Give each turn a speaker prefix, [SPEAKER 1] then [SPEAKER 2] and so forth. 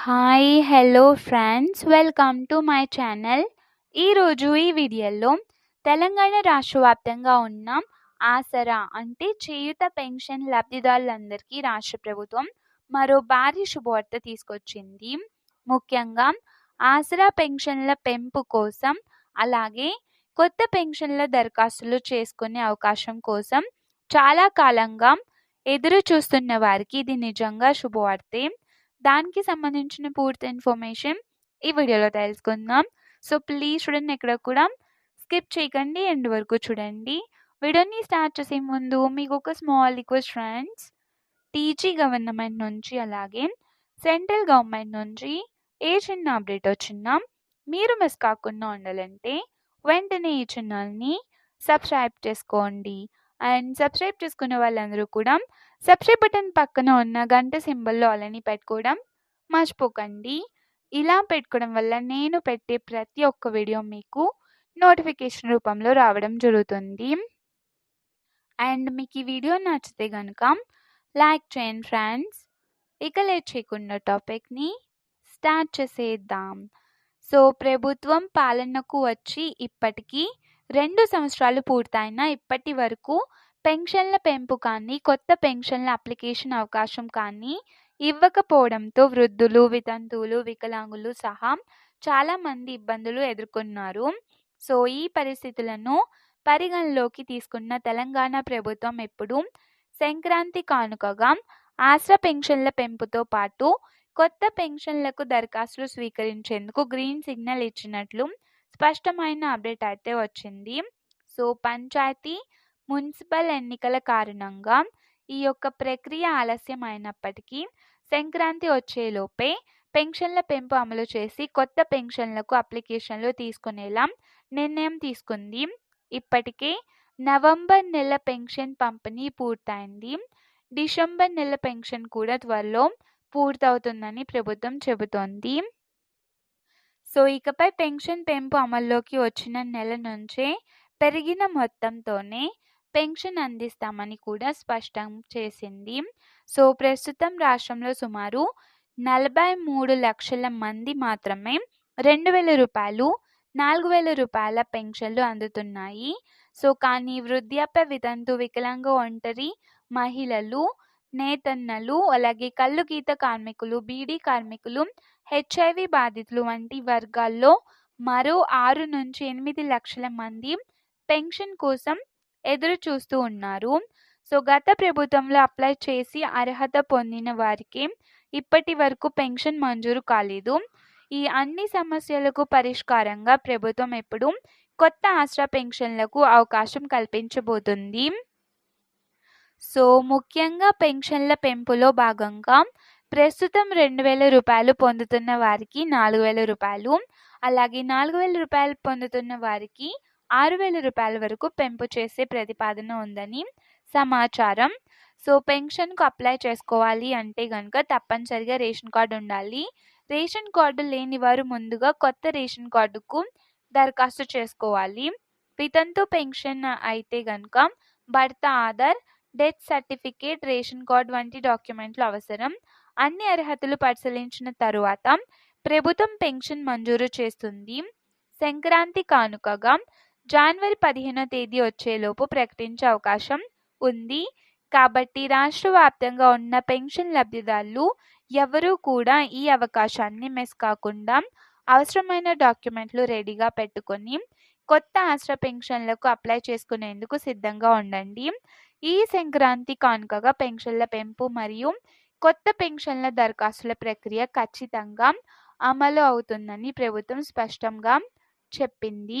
[SPEAKER 1] Hi hello friends welcome to my channel ఈరోజు ఈ వీడియోలో తెలంగాణ రాష్ట్ర వ్యాప్తంగా ఉన్న ఆసరా అంటే చేయుత పెన్షన్ లబ్ధిదారులందరికీ రాష్ట్ర ప్రభుత్వం మరో భారీ శుభవార్త తీసుకొచ్చింది. ముఖ్యంగా ఆసరా పెన్షన్ల పెంపు కోసం అలాగే కొత్త పెన్షన్ల దరఖాస్తులు చేసుకునే అవకాశం కోసం చాలా కాలంగా ఎదురు చూస్తున్న వారికి ఇది నిజంగా శుభవార్తే. దానికి సంబంధించిన పూర్తి ఇన్ఫర్మేషన్ ఈ వీడియోలో తెలుసుకుందాం. సో ప్లీజ్ చూడండి ఎక్కడ కూడా స్కిప్ చేయకండి. ఎండ్ వరకు చూడండి. వీడియోని స్టార్ట్ చేసే ముందు మీకు ఒక small request friends TG government నుంచి అలాగే సెంట్రల్ గవర్నమెంట్ నుంచి ఏ చిన్న అప్డేట్ వచ్చినా మీరు మిస్ కాకుండా ఉండాలంటే వెంటనే ఈ ఛానల్ని సబ్స్క్రైబ్ చేసుకోండి. అండ్ సబ్స్క్రైబ్ చేసుకునే వాళ్ళందరూ కూడా సబ్స్క్రైబ్ బటన్ పక్కన ఉన్న గంట సింబల్లో అలాని పెట్టుకోవడం మర్చిపోకండి. ఇలా పెట్టుకోవడం వల్ల నేను పెట్టే ప్రతి ఒక్క వీడియో మీకు నోటిఫికేషన్ రూపంలో రావడం జరుగుతుంది. అండ్ మీకు ఈ వీడియో నచ్చితే కనుక లైక్ చేయండి ఫ్రెండ్స్. ఇక లేట్ చేయకుండా టాపిక్ని స్టార్ట్ చేసేద్దాం. సో ప్రభుత్వం పాలనకు వచ్చి ఇప్పటికీ రెండు సంవత్సరాలు పూర్తయిన ఇప్పటి వరకు పెన్షన్ల పెంపు కానీ కొత్త పెన్షన్ల అప్లికేషన్ అవకాశం కానీ ఇవ్వకపోవడంతో వృద్ధులు వితంతువులు వికలాంగులు సహా చాలామంది ఇబ్బందులు ఎదుర్కొన్నారు. సో ఈ పరిస్థితులను పరిగణలోకి తీసుకున్న తెలంగాణ ప్రభుత్వం ఇప్పుడు సంక్రాంతి కానుకగా ఆశ్ర పెన్షన్ల పెంపుతో పాటు కొత్త పెన్షన్లకు దరఖాస్తులు స్వీకరించేందుకు గ్రీన్ సిగ్నల్ ఇచ్చినట్లు స్పష్టమైన అప్డేట్ అయితే వచ్చింది. సో పంచాయతీ మున్సిపల్ ఎన్నికల కారణంగా ఈ యొక్క ప్రక్రియ ఆలస్యం అయినప్పటికీ సంక్రాంతి వచ్చేలోపే పెన్షన్ల పెంపు అమలు చేసి కొత్త పెన్షన్లకు అప్లికేషన్లు తీసుకునేలా నిర్ణయం తీసుకుంది. ఇప్పటికే నవంబర్ నెల పెన్షన్ పంపిణీ పూర్తయింది. డిసెంబర్ నెల పెన్షన్ కూడా త్వరలో పూర్తవుతుందని ప్రభుత్వం చెబుతోంది. సో ఇకపై పెన్షన్ పెంపు అమల్లోకి వచ్చిన నెల నుంచే పెరిగిన మొత్తంతోనే పెన్షన్ అందిస్తామని కూడా స్పష్టం చేసింది. సో ప్రస్తుతం రాష్ట్రంలో సుమారు నలభై మూడు లక్షల మంది మాత్రమే రెండు వేల రూపాయలు నాలుగు వేల రూపాయల పెన్షన్లు అందుతున్నాయి. సో కానీ వృద్ధాప్య వితంతు వికలాంగ ఒంటరి మహిళలు నేతన్నలు అలాగే కళ్ళు గీత కార్మికులు బీడీ కార్మికులు హెచ్ఐవి బాధితులు వంటి వర్గాల్లో మరో ఆరు నుంచి ఎనిమిది లక్షల మంది పెన్షన్ కోసం ఎదురు చూస్తూ ఉన్నారు. సో గత ప్రభుత్వంలో అప్లై చేసి అర్హత పొందిన వారికి ఇప్పటి వరకు పెన్షన్ మంజూరు కాలేదు. ఈ అన్ని సమస్యలకు పరిష్కారంగా ప్రభుత్వం ఇప్పుడు కొత్త ఆశ్రా పెన్షన్లకు అవకాశం కల్పించబోతుంది. సో ముఖ్యంగా పెన్షన్ల పెంపులో భాగంగా ప్రస్తుతం రెండు వేల రూపాయలు పొందుతున్న వారికి నాలుగు వేల రూపాయలు అలాగే నాలుగు వేల రూపాయలు పొందుతున్న వారికి ఆరు వేల రూపాయల వరకు పెంపు చేసే ప్రతిపాదన ఉందని సమాచారం. సో పెన్షన్కు అప్లై చేసుకోవాలి అంటే కనుక తప్పనిసరిగా రేషన్ కార్డు ఉండాలి. రేషన్ కార్డు లేని వారు ముందుగా కొత్త రేషన్ కార్డుకు దరఖాస్తు చేసుకోవాలి. వితంతు పెన్షన్ అయితే కనుక భర్త Aadhaar death certificate ration card వంటి డాక్యుమెంట్లు అవసరం. అన్ని అర్హతలు పరిశీలించిన తరువాత ప్రభుత్వం పెన్షన్ మంజూరు చేస్తుంది. సంక్రాంతి కానుకగా జనవరి పదిహేనో తేదీ వచ్చేలోపు ప్రకటించే అవకాశం ఉంది. కాబట్టి రాష్ట్ర వ్యాప్తంగా ఉన్న పెన్షన్ లబ్ధిదారులు ఎవరూ కూడా ఈ అవకాశాన్ని మిస్ కాకుండా అవసరమైన డాక్యుమెంట్లు రెడీగా పెట్టుకొని కొత్త ఆశ్ర పెన్షన్లకు అప్లై చేసుకునేందుకు సిద్ధంగా ఉండండి. ఈ సంక్రాంతి కానుకగా పెన్షన్ల పెంపు మరియు కొత్త పెన్షన్ల దరఖాస్తుల ప్రక్రియ ఖచ్చితంగా అమలు అవుతుందని ప్రభుత్వం స్పష్టంగా చెప్పింది.